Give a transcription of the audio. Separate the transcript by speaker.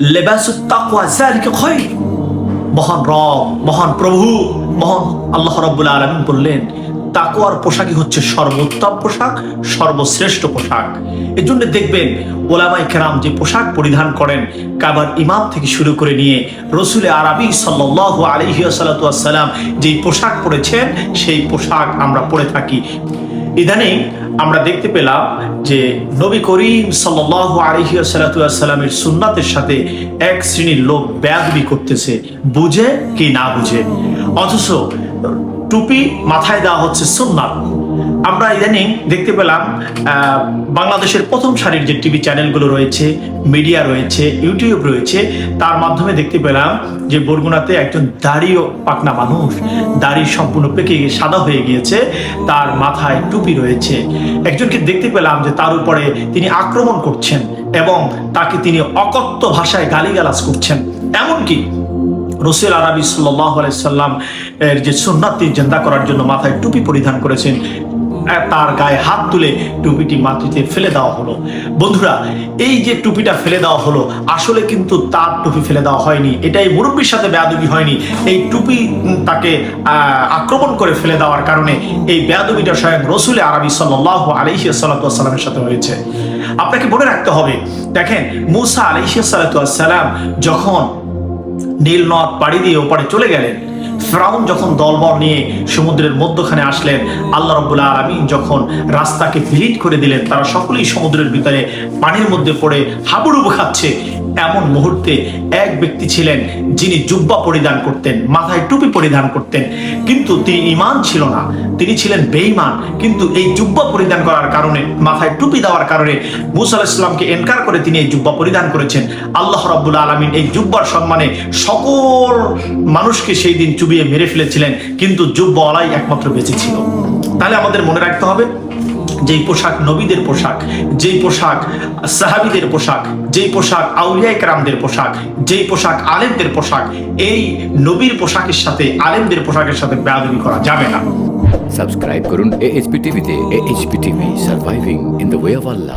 Speaker 1: লেবাসুত তাকওয়া যালিকা খায়র মহান রব, মহান প্রভু, মহান আল্লাহ রব্বুল আলমিন বললেন তাকোয়ার পোশাকই হচ্ছে সর্বোত্তম পোশাক, সর্বশ্রেষ্ঠ পোশাক। এই জন্য দেখবেন ওলামাই কেরাম যে পোশাক পরিধান করেন, কাবার ইমাম থেকে শুরু করে নিয়ে রসুলে আরবি সাল্লাহ আলহি সাল্লাম যেই পোশাক পরেছেন, সেই পোশাক আমরা পরে থাকি। ইদানিং আমরা দেখতে পেলাম যে নবী করিম সাল্লাহ আলহি সাল্লামের সুন্নাতের সাথে এক শ্রেণির লোক ব্যাধবি করতেছে, বুঝে কি না বুঝে? অথচ টুপি মাথায় দেওয়া হচ্ছে সুন্নাত। আমরা ইদানিং দেখতে পেলাম বাংলাদেশের প্রথম সারির যে টিভি চ্যানেলগুলো রয়েছে, মিডিয়া রয়েছে, ইউটিউব রয়েছে, তার মাধ্যমে দেখতে পেলাম যে বরগুনাতে একজন দাড়িও পাকনা মানুষ, দাড়ি সম্পূর্ণ পেকে সাদা হয়ে গিয়েছে, তার মাথায় টুপি রয়েছে। একজনকে দেখতে পেলাম যে তার উপরে তিনি আক্রমণ করছেন এবং তাকে তিনি অকথ্য ভাষায় গালিগালাজ করছেন। এমনকি রসুল আরবি সাল্লাম এর যে সুন্নাত জেন্দা করার জন্য মাথায় টুপি পরিধান করেছেন তার গায়ে হাত তুলে টুপিটি মাটিতে ফেলে দেওয়া হলো। বন্ধুরা, এই যে টুপিটা ফেলে দেওয়া হলো, আসলে কিন্তু তার টুপি ফেলে দেওয়া হয়নি। এটাই মুরব্বীর সাথে বেয়াদবি হয়নি। এই টুপি তাকে আক্রমণ করে ফেলে দেওয়ার কারণে এই বেয়াদবিটা স্বয়ং রসুল আরবি সাল্লাহ আলহি সাথে হয়েছে। আপনাকে মনে রাখতে হবে, দেখেন, মুসা আলহি সাল্লাম যখন নীল নদ পাড়ি দিয়ে ওপারে চলে গেলেন ফ্রাউন যখন দলবল নিয়ে সমুদ্রের মধ্যখানে আসলেন, আল্লাহ রব্বুল্লাহ আলমিন যখন রাস্তাকে ভিলিট করে দিলেন, তারা সকলেই সমুদ্রের ভিতরে পানির মধ্যে পড়ে হাবুডুবু খাচ্ছে। এমন মুহূর্তে এক ব্যক্তি ছিলেন যিনি জুব্বা পরিধান করতেন, মাথায় টুপি পরিধান করতেন। কিন্তু তিনি ইমান ছিল না। তিনি ছিলেন বেঈমান। কিন্তু এই জুব্বা পরিধান করার কারণে, মাথায় টুপি দেওয়ার কারণে মুসা আলাইহিস সালামকে এনকার করে তিনি এই জুব্বা পরিধান করেছেন। আল্লাহ রাব্বুল আলামিন এই জুব্বার সম্মানে সকল মানুষকে সেই দিন চুবিয়ে মেরে ফেলেছিলেন। কিন্তু জুব্বাওয়ালাই একমাত্র বেঁচে ছিল। তাহলে আমাদের মনে রাখতে হবে যেই পোশাক নবীদের পোশাক, যেই পোশাক সাহাবিদের পোশাক, যেই পোশাক আউলিয়া কেরামদের পোশাক, যেই পোশাক আলেমদের পোশাক, এই নবীর পোশাকের সাথে, আলেমদের পোশাকের সাথে বেয়াদবি করা যাবে না।
Speaker 2: সাবস্ক্রাইব করুন এএইচপি টিভিতে AHP TV, surviving in the way of Allah.